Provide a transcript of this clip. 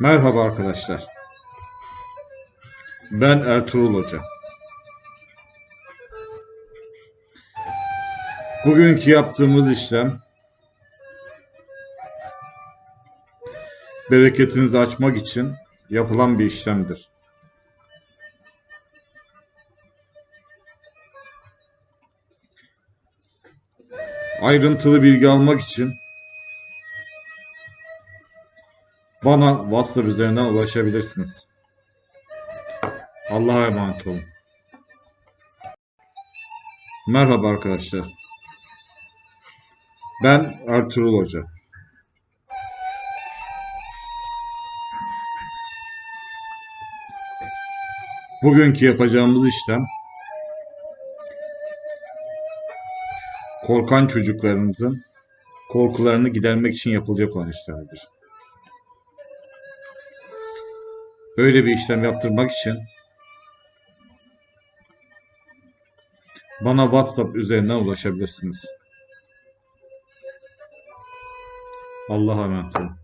Merhaba arkadaşlar. Ben Ertuğrul Hoca. Bugünkü yaptığımız işlem bereketinizi açmak için yapılan bir işlemdir. Ayrıntılı bilgi almak için bana WhatsApp üzerinden ulaşabilirsiniz. Allah'a emanet olun. Merhaba arkadaşlar. Ben Ertuğrul Hoca. Bugünkü yapacağımız işlem korkan çocuklarınızın korkularını gidermek için yapılacak olan işlerdir. Böyle bir işlem yaptırmak için bana WhatsApp üzerinden ulaşabilirsiniz. Allah'a emanet olun.